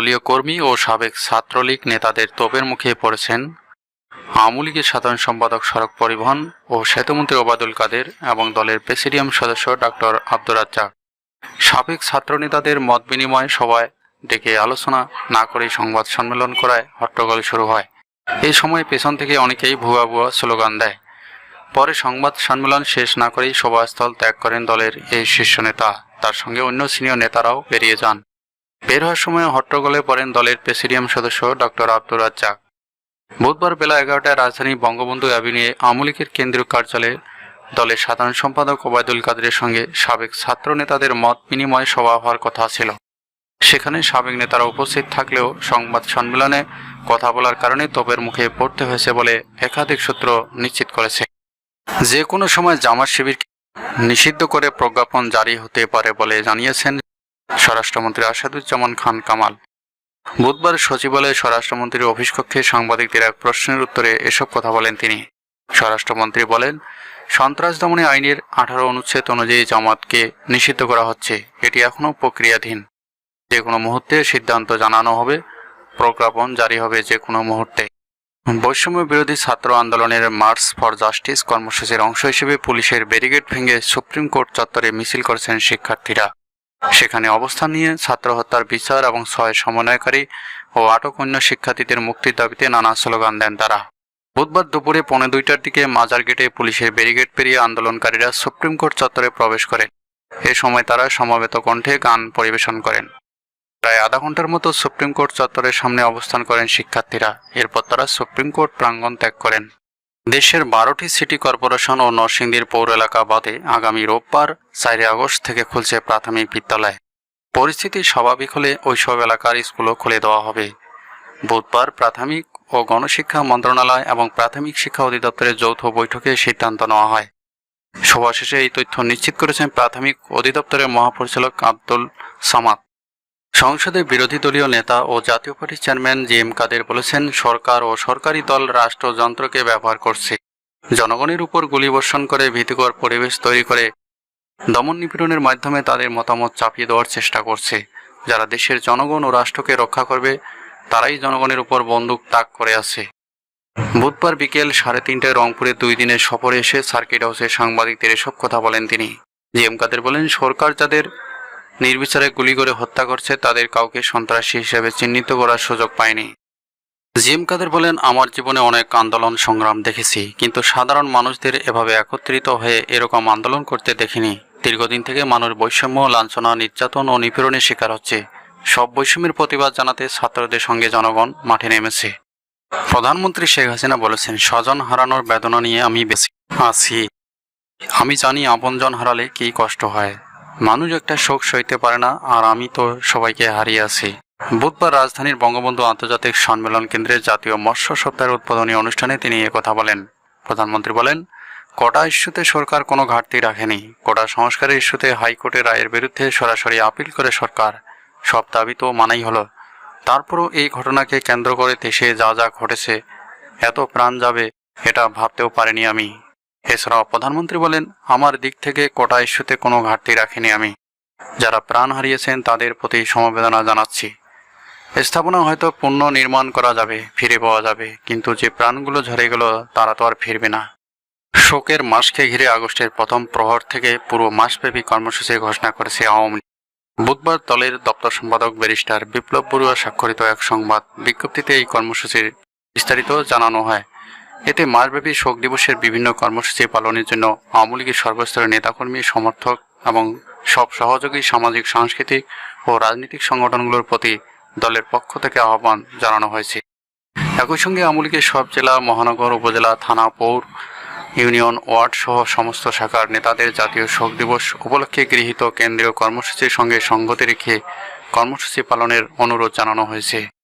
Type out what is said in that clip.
দলীয় কর্মী ও সাবেক ছাত্রলীগ নেতাদের তোপের মুখে পড়েছেন আওয়ামী লীগের সাধারণ সম্পাদক সড়ক পরিবহন ও সেতুমন্ত্রী ওবায়দুল কাদের এবং দলের প্রেসিডিয়াম সদস্য ডক্টর আব্দুর রাজ্জাক। সাবেক ছাত্র নেতাদের মত বিনিময় সভায় ডেকে আলোচনা না করেই সংবাদ সম্মেলন করায় হট্টগোল শুরু হয়। এই সময় পেছন থেকে অনেকেই ভুয়া ভুয়া স্লোগান দেয়। পরে সংবাদ সম্মেলন শেষ না করেই সভাস্থল ত্যাগ করেন দলের এই শীর্ষ নেতা। তার সঙ্গে অন্য সিনিয়র নেতারাও বেরিয়ে যান। বের হওয়ার সময় হট্টগোলে পড়েন দলের প্রেসিডিয়াম সদস্য ডক্টর আব্দুর রাজ্জাক। বুধবার বেলা এগারোটায় রাজধানী বঙ্গবন্ধু অ্যাভিনিউয়ে আওয়ামী লীগের কেন্দ্রীয় কার্যালয়ে দলের সাধারণ সম্পাদক ওবায়দুল কাদের সঙ্গে সাবেক ছাত্র নেতাদের মত বিনিময় সভা হওয়ার কথা ছিল। সেখানে সাবেক নেতারা উপস্থিত থাকলেও সংবাদ সম্মেলনে কথা বলার কারণে তোপের মুখে পড়তে হয়েছে বলে একাধিক সূত্র নিশ্চিত করেছে। যে কোনো সময় জামাত শিবির নিষিদ্ধ করে প্রজ্ঞাপন জারি হতে পারে বলে জানিয়েছেন স্বরাষ্ট্রমন্ত্রী আসাদুজ্জামান খান কামাল। বুধবার সচিবালয়ে স্বরাষ্ট্রমন্ত্রীর অফিস কক্ষে সাংবাদিকদের এক প্রশ্নের উত্তরে এসব কথা বলেন তিনি। স্বরাষ্ট্রমন্ত্রী বলেন, সন্ত্রাস দমনে আইনের আঠারো অনুচ্ছেদ অনুযায়ী জামাতকে নিষিদ্ধ করা হচ্ছে। এটি এখনও প্রক্রিয়াধীন। যে কোনো মুহূর্তে সিদ্ধান্ত জানানো হবে, প্রজ্ঞাপন জারি হবে যে কোনো মুহূর্তে। বৈষম্য বিরোধী ছাত্র আন্দোলনের মার্চ ফর জাস্টিস কর্মসূচির অংশ হিসেবে পুলিশের ব্যারিকেড ভেঙে সুপ্রিম কোর্ট চত্বরে মিছিল করেছেন শিক্ষার্থীরা। সেখানে অবস্থান নিয়ে ছাত্র হত্যার বিচার এবং ছয় সমন্বয়কারী ও আটক অন্য শিক্ষার্থীদের মুক্তির দাবিতে নানা স্লোগান দেন তারা। বুধবার দুপুরে পৌনে দুইটার দিকে মাজার গেটে পুলিশের ব্যারিকেড পেরিয়ে আন্দোলনকারীরা সুপ্রিম কোর্ট চত্বরে প্রবেশ করে এ সময় তারা সমবেত কণ্ঠে গান পরিবেশন করেন। প্রায় আধা ঘণ্টার মতো সুপ্রিম কোর্ট চত্বরের সামনে অবস্থান করেন শিক্ষার্থীরা। এরপর তারা সুপ্রিম কোর্ট প্রাঙ্গণ ত্যাগ করেন। দেশের বারোটি সিটি কর্পোরেশন ও নরসিংদীর পৌর এলাকা বাদে আগামী রোববার চারই আগস্ট থেকে খুলছে প্রাথমিক বিদ্যালয়। পরিস্থিতি স্বাভাবিক হলে ওইসব এলাকার স্কুলও খুলে দেওয়া হবে। বুধবার প্রাথমিক ও গণশিক্ষা মন্ত্রণালয় এবং প্রাথমিক শিক্ষা অধিদপ্তরের যৌথ বৈঠকে সিদ্ধান্ত নেওয়া হয়। সভা শেষে এই তথ্য নিশ্চিত করেছেন প্রাথমিক অধিদপ্তরের মহাপরিচালক আব্দুল সামাদ। সংসদে বিরোধী দলীয় নেতা ও জাতীয় পার্টির চেয়ারম্যান জি এম কাদের বলেছেন, সরকার ও সরকারি দল রাষ্ট্রযন্ত্রকে ব্যবহার করছে। জনগণের উপর গুলিবর্ষণ করে ভীতিকর পরিবেশ তৈরি করে দমন নিপীড়নের মাধ্যমে তাদের মতামত চাপিয়ে দেওয়ার চেষ্টা করছে। যারা দেশের জনগণ ও রাষ্ট্রকে রক্ষা করবে, তারাই জনগণের উপর বন্দুক তাক করে আছে। বুধবার বিকেল সাড়ে তিনটায় রংপুরে দুই দিনের সফরে এসে সার্কিট হাউসে সাংবাদিকদের এসব কথা বলেন তিনি। জি এম কাদের বলেন, সরকার যাদের নির্বিচারে গুলি করে হত্যা করছে তাদের কাউকে সন্ত্রাসী হিসেবে চিহ্নিত করার সুযোগ পায়নি। জিএম কাদের বলেন, আমার জীবনে অনেক আন্দোলন সংগ্রাম দেখেছি, কিন্তু সাধারণ মানুষদের এভাবে একত্রিত হয়ে এরকম আন্দোলন করতে দেখিনি। দীর্ঘদিন থেকে মানুষ বৈষম্য, লাঞ্ছনা, নির্যাতন ও নিপীড়নের শিকার হচ্ছে। সব বৈষম্যের প্রতিবাদ জানাতে ছাত্রদের সঙ্গে জনগণ মাঠে নেমেছে। প্রধানমন্ত্রী শেখ হাসিনা বলেছেন, স্বজন হারানোর বেদনা নিয়ে আমি বেশি আছি। আমি জানি আপনজন হারালে কি কষ্ট হয়। মানুষ একটা শোক সইতে পারে না, আর আমি তো সবাইকে হারিয়ে আছি। বুধবার রাজধানীর বঙ্গবন্ধু আন্তর্জাতিক সম্মেলন কেন্দ্রের জাতীয় মৎস্য সপ্তাহের উদ্বোধনী অনুষ্ঠানে তিনি কথা বলেন। প্রধানমন্ত্রী বলেন, কোটা ইস্যুতে সরকার কোনো ঘাটতি রাখেনি। কোটা সংস্কারের ইস্যুতে হাইকোর্টের রায়ের বিরুদ্ধে সরাসরি আপিল করে সরকার। সব দাবি তো মানাই হলো। তারপরও এই ঘটনাকে কেন্দ্র করে দেশে যা যা ঘটেছে, এত প্রাণ যাবে, এটা ভাবতেও পারিনি আমি। এছাড়াও প্রধানমন্ত্রী বলেন, আমার দিক থেকে কোটা ইস্যুতে কোনো ঘাটতি রাখিনি আমি। যারা প্রাণ হারিয়েছেন, তাদের প্রতি সমবেদনা জানাচ্ছি। স্থাপনা হয়তো পুনঃ নির্মাণ করা যাবে, ফিরে পাওয়া যাবে, কিন্তু যে প্রাণগুলো ঝরে গেল, তারা তো আর ফিরবে না। শোকের মাসকে ঘিরে আগস্টের প্রথম প্রহর থেকে পুরো মাসব্যাপী কর্মসূচি ঘোষণা করেছে আওয়ামী বুধবার দলের দপ্তর সম্পাদক ব্যারিস্টার বিপ্লব বড়ুয়া স্বাক্ষরিত এক সংবাদ বিজ্ঞপ্তিতে এই কর্মসূচির বিস্তারিত জানানো হয়। এতে মাসব্যাপী শোক দিবসের বিভিন্ন কর্মসূচি পালনের জন্য আওয়ামী লীগের সর্বস্তরের নেতাকর্মী, সমর্থক এবং সব সহযোগী, সামাজিক, সাংস্কৃতিক ও রাজনৈতিক সংগঠনগুলোর প্রতি দলের পক্ষ থেকে আহ্বান জানানো হয়েছে। একই সঙ্গে আওয়ামী সব জেলা, মহানগর, উপজেলা, থানা, পৌর, ইউনিয়ন, ওয়ার্ড সহ সমস্ত শাখার নেতাদের জাতীয় শোক দিবস উপলক্ষে গৃহীত কেন্দ্রীয় কর্মসূচির সঙ্গে সঙ্গতি রেখে কর্মসূচি পালনের অনুরোধ জানানো হয়েছে।